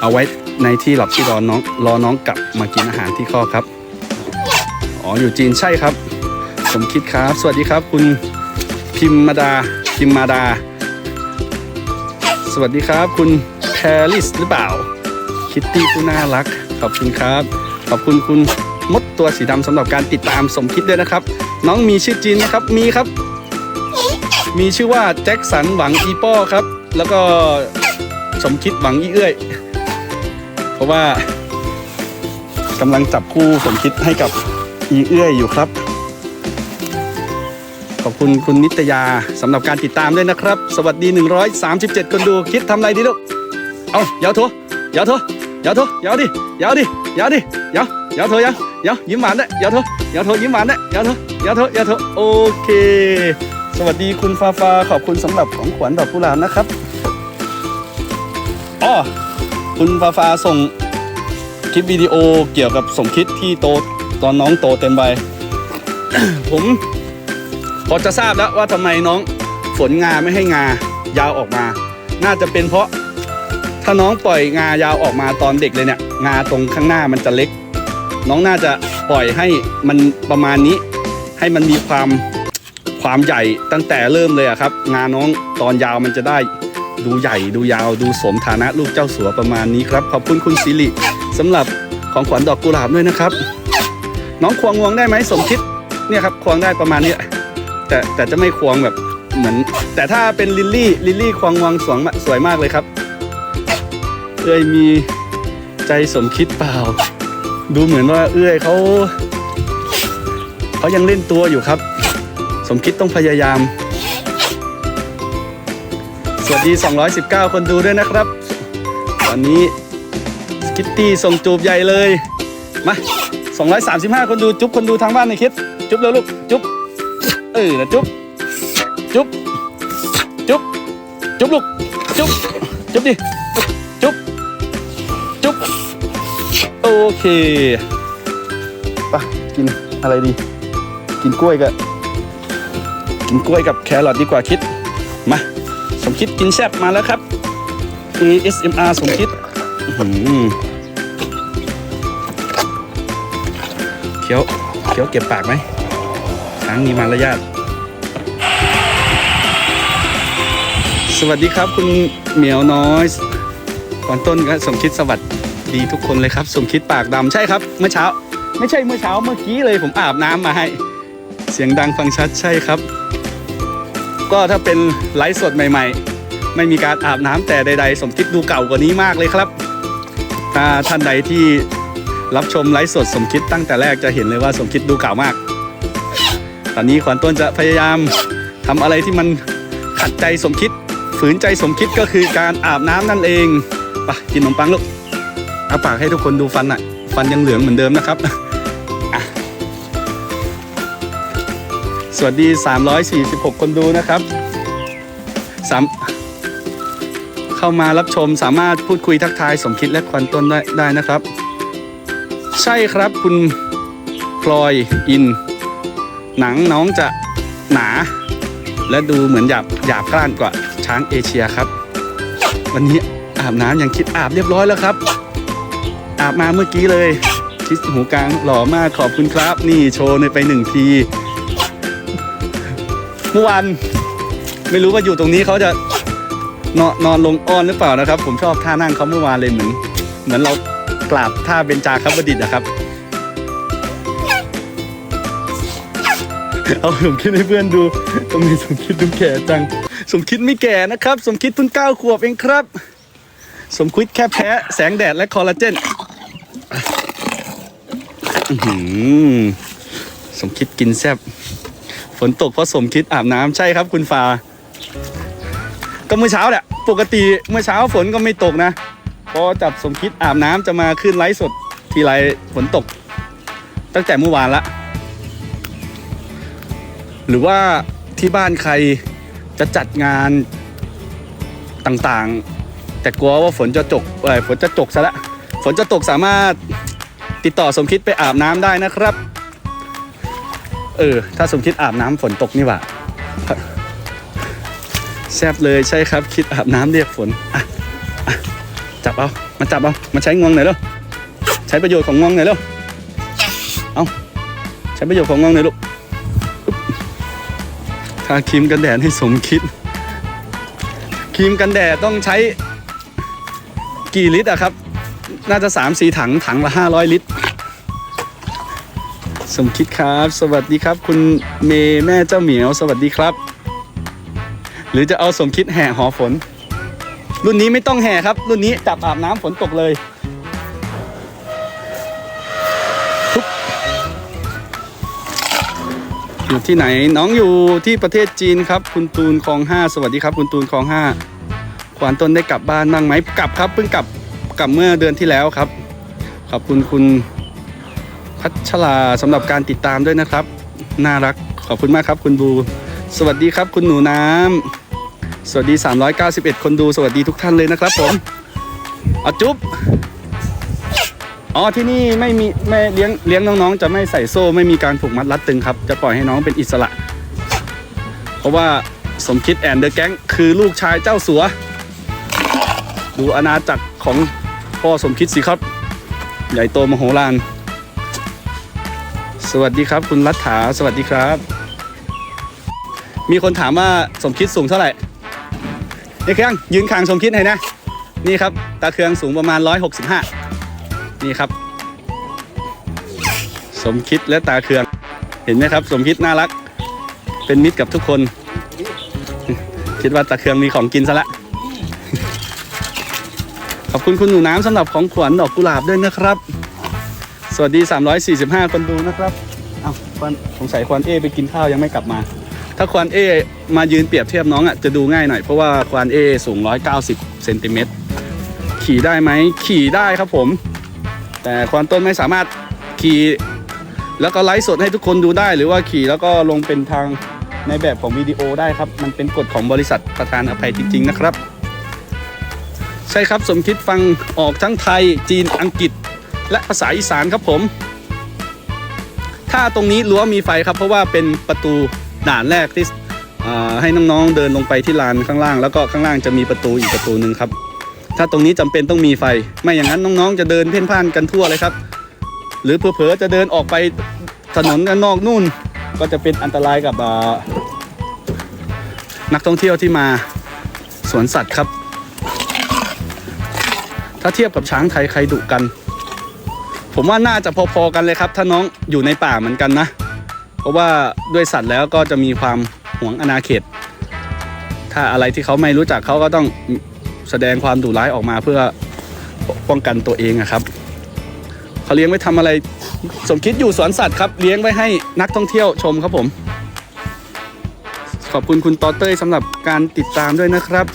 เอาไว้ในที่หลับที่รอน้องรอน้องกลับมากินอาหารที่ข้อกครับ อ๋ออยู่จีนใช่ครับสมคิดครับ สวัสดีครับ คุณพิมมาดาพิมมาดา สวัสดีครับ คุณแพรลิสหรือเปล่า คิตตี้ผู้น่ารัก ขอบคุณครับ ขอบคุณคุณมดตัวสีดำสำหรับการติดตามสมคิดด้วยนะครับ น้องมีชื่อจีนไหมครับ มีครับ มีชื่อว่าแจ็คสันหวังอีป้อครับ แล้วก็ สมคิดหวังอีเอื้อย เพราะว่ากำลังจับคู่สมคิดให้กับอีเอื้อยอยู่ครับ ขอบคุณคุณนิตยาสำหรับการติดตามด้วยนะครับ สวัสดี 137 คนดูคิดทำอะไรดีลูกเอายาวโถยาวโถยาวโถยาวดิยาวดิยาวดิยาวยาวโถยาวยาวยิ้มหวานได้ยาวโถยาวโถยิ้มหวานได้ยาวโถยาวโถยาวโถโอเค สวัสดีคุณฟ้าฟ้าขอบคุณสำหรับของขวัญดอกกุหลาบนะครับ อ๋อคุณฟ้าฟ้าส่งคลิปวิดีโอเกี่ยวกับสมคิดที่โตตอนน้องโตเต็มใบ ผมพอจะทราบแล้วว่าทำไมน้องฝนงาไม่ให้งายาวออกมา น่าจะเป็นเพราะถ้าน้องปล่อยงายาวออกมาตอนเด็กเลยเนี่ย งาตรงข้างหน้ามันจะเล็ก น้องน่าจะปล่อยให้มันประมาณนี้ ให้มันมีความความใหญ่ตั้งแต่เริ่มเลยอะครับ งาน้องตอนยาวมันจะได้ ดูใหญ่ดูยาวดูสมฐานะลูกเจ้าสัวประมาณนี้ครับขอบคุณคุณสิริสำหรับของขวัญดอกกุหลาบด้วยนะครับ น้องควงงวงได้ไหมสมคิดเนี่ยครับควงได้ประมาณนี้แต่แต่จะไม่ควงแบบเหมือน แต่ถ้าเป็นลิลลี่ลิลลี่ควงวงสวยสวยมากเลยครับเอ้ยมีใจสมคิดเปล่า ดูเหมือนว่าเอ้ยเขาเขายังเล่นตัวอยู่ครับ สมคิดต้องพยายาม สวัสดี 219 คนดูด้วยนะครับ ตอนนี้คิตตี้ส่งจูบใหญ่เลย มา 235 คนดูจุ๊บคนดูทางบ้านหน่อยคิด จุ๊บแล้วลูก จุ๊บ เออนะจุ๊บ จุ๊บ จุ๊บ จุ๊บลูก จุ๊บ จุ๊บดิ จุ๊บ จุ๊บ โอเคไปกินอะไรดี กินกล้วยกับกินกล้วยกับแครอทดีกว่าคิด สมคิดกินแซบมาแล้วครับ ASMR สมคิดเคี้ยวเคี้ยวเก็บปากไหมช้างมีมารยาทสวัสดีครับคุณเหมียวน้อยก่อนต้นก็สมคิดสวัสดีทุกคนเลยครับ สมคิดปากดำใช่ครับ เมื่อเช้า ไม่ใช่เมื่อเช้าเมื่อกี้เลยผมอาบน้ำมาให้ เสียงดังฟังชัดใช่ครับ ก็ถ้าเป็นไลฟ์สดใหม่ ๆ ไม่มีการอาบน้ำแต่ใด ๆ สมคิดดูเก่ากว่านี้มากเลยครับถ้าท่านใดที่รับชมไลฟ์สดสมคิดตั้งแต่แรกจะเห็นเลยว่าสมคิดดูเก่ามาก ตอนนี้ขวัญต้นจะพยายามทำอะไรที่มันขัดใจสมคิด ฝืนใจสมคิดก็คือการอาบน้ำนั่นเองไปกินขนมปังลูกเอาปากให้ทุกคนดูฟันอะ ฟันยังเหลืองเหมือนเดิมนะครับ วัสดี 346 คนดูนะครับสามเข้ามารับชมสามารถพูดคุยทักทายสมคิดและควันต้นได้ได้นะครับ ใช่ครับคุณพลอยอิน หนังน้องจะหนา และดูเหมือนหยาบหยาบกร้านกว่าช้างเอเชียครับ วันนี้อาบน้ำยังคิดอาบเรียบร้อยแล้วครับ อาบมาเมื่อกี้เลย คิดหูกลางหล่อมากขอบคุณครับ นี่โชว์ในไปหนึ่งที เมื่อวานไม่รู้ว่าอยู่ตรงนี้เขาจะนอนนอนลงอ้อนหรือเปล่านะครับ ผมชอบท่านั่งเขาเมื่อวานเลยเหมือน เหมือนเรากราบท่าเบญจาคับดิษฐ์นะครับเอาสมคิดให้เพื่อนดูทำไมสมคิดดูแก่จัง สมคิดไม่แก่นะครับ สมคิดเพิ่งเก้าขวบเองครับ สมคิดแค่แพ้แสงแดดและคอลลาเจนสมคิดกินแซบ นตกเพราะสมคิดอาบน้ำใช่ครับคุณฟ้าก็เมื่อเช้าแหละปกติเมื่อเช้าฝนก็ไม่ตกนะพอจับสมคิดอาบน้ำจะมาขึ้นไลฟ์สดทีไรฝนตก ตั้งแต่เมื่อวานละ หรือว่าที่บ้านใครจะจัดงานต่างๆ แต่กลัวว่าฝนจะจกเอ้ยฝนจะจกซะละฝนจะตกสามารถติดต่อสมคิดไปอาบน้ำได้นะครับ เออ ถ้าสมคิดอาบน้ำฝนตกนี่หว่าแซบเลยใช่ครับ คิดอาบน้ำเรียกฝนอะอะจับเอามาจับเอามาใช้งวงหน่อยเร็วใช้ประโยชน์ของงวงหน่อยเร็วเอาใช้ประโยชน์ของงวงหน่อยลูกทาครีมกันแดดให้สมคิดครีมกันแดดต้องใช้กี่ลิตรอะครับ น่าจะ3 4ถังถังละ500 ลิตร สมคิดครับ สวัสดีครับ คุณเมย์แม่เจ้าเหมียว สวัสดีครับ หรือจะเอาสมคิดแห่หอฝน รุ่นนี้ไม่ต้องแห่ครับ รุ่นนี้จับอาบน้ำฝนตกเลยอยู่ที่ไหนน้องอยู่ที่ประเทศจีนครับ คุณตูนคลองห้าสวัสดีครับ คุณตูนคลองห้าขวานต้นได้กลับบ้านบ้างไหมกลับครับเพิ่งกลับกลับเมื่อเดือนที่แล้วครับ ขอบคุณคุณ พัชราสำหรับการติดตามด้วยนะครับ น่ารักขอบคุณมากครับคุณบู สวัสดีครับคุณหนูน้ำสวัสดี 391 คนดูสวัสดีทุกท่านเลยนะครับผมเอาจุ๊บอ๋อที่นี่ไม่มีไม่เลี้ยงเลี้ยงน้องๆ จะไม่ใส่โซ่ไม่มีการผูกมัดรัดตึงครับ จะปล่อยให้น้องเป็นอิสระ เพราะว่าสมคิดแอนเดอะแก๊งคือลูกชายเจ้าสัว ดูอาณาจักรของพ่อสมคิดสิครับ ใหญ่โตมโหฬาร สวัสดีครับ คุณรัฐาสวัสดีครับ มีคนถามว่าสมคิดสูงเท่าไหร่นี่เครื่องยืนคางสมคิดให้นะ นี่ครับ ตาเครื่องสูงประมาณ 165 นี่ครับ สมคิดและตาเครื่อง เห็นไหมครับ สมคิดน่ารัก เป็นมิตรกับทุกคน คิดว่าตาเครื่องมีของกินซะละขอบคุณคุณหนูน้ำสำหรับของขวัญดอกกุหลาบด้วยนะครับ สวัสดี 345 คนดูนะครับเอ้าควันสงสัยควันเอไปกินข้าวยังไม่กลับมา ถ้าควานเอมายืนเปรียบเทียบน้องอะจะดูง่ายหน่อยเพราะว่าควานเอสูง 190เซนติเมตรขี่ได้ไหมขี่ได้ครับผม แต่ควานต้นไม่สามารถขี่แล้วก็ไลฟ์สดให้ทุกคนดูได้ หรือว่าขี่แล้วก็ลงเป็นทางในแบบของวิดีโอได้ครับ มันเป็นกฎของบริษัทประธานอภัยจริง ๆ นะครับ ใช่ครับสมคิดฟังออกทั้งไทยจีนอังกฤษ และภาษาอีสานครับผม ถ้าตรงนี้รั้วมีไฟครับ เพราะว่าเป็นประตูด่านแรกที่ให้น้องๆเดินลงไปที่ลานข้างล่าง แล้วก็ข้างล่างจะมีประตูอีกประตูหนึ่งครับ ถ้าตรงนี้จำเป็นต้องมีไฟ ไม่อย่างนั้นน้องๆ จะเดินเพ่นพ่านกันทั่วเลยครับ หรือเผลอๆจะเดินออกไปถนนด้านนอกนู่น ก็จะเป็นอันตรายกับนักท่องเที่ยวที่มาสวนสัตว์ครับ ถ้าเทียบกับช้างไทยใครดุกัน ผมว่าน่าจะพอๆกันเลยครับ ถ้าน้องอยู่ในป่าเหมือนกันนะ เพราะว่าด้วยสัตว์แล้วก็จะมีความหวงอาณาเขต ถ้าอะไรที่เขาไม่รู้จักเขาก็ต้องแสดงความดุร้ายออกมาเพื่อป้องกันตัวเองอะครับเขาเลี้ยงไว้ทำอะไร สมคิดอยู่สวนสัตว์ครับ เลี้ยงไว้ให้นักท่องเที่ยวชมครับผม ขอบคุณคุณตอเต้ยสำหรับการติดตามด้วยนะครับ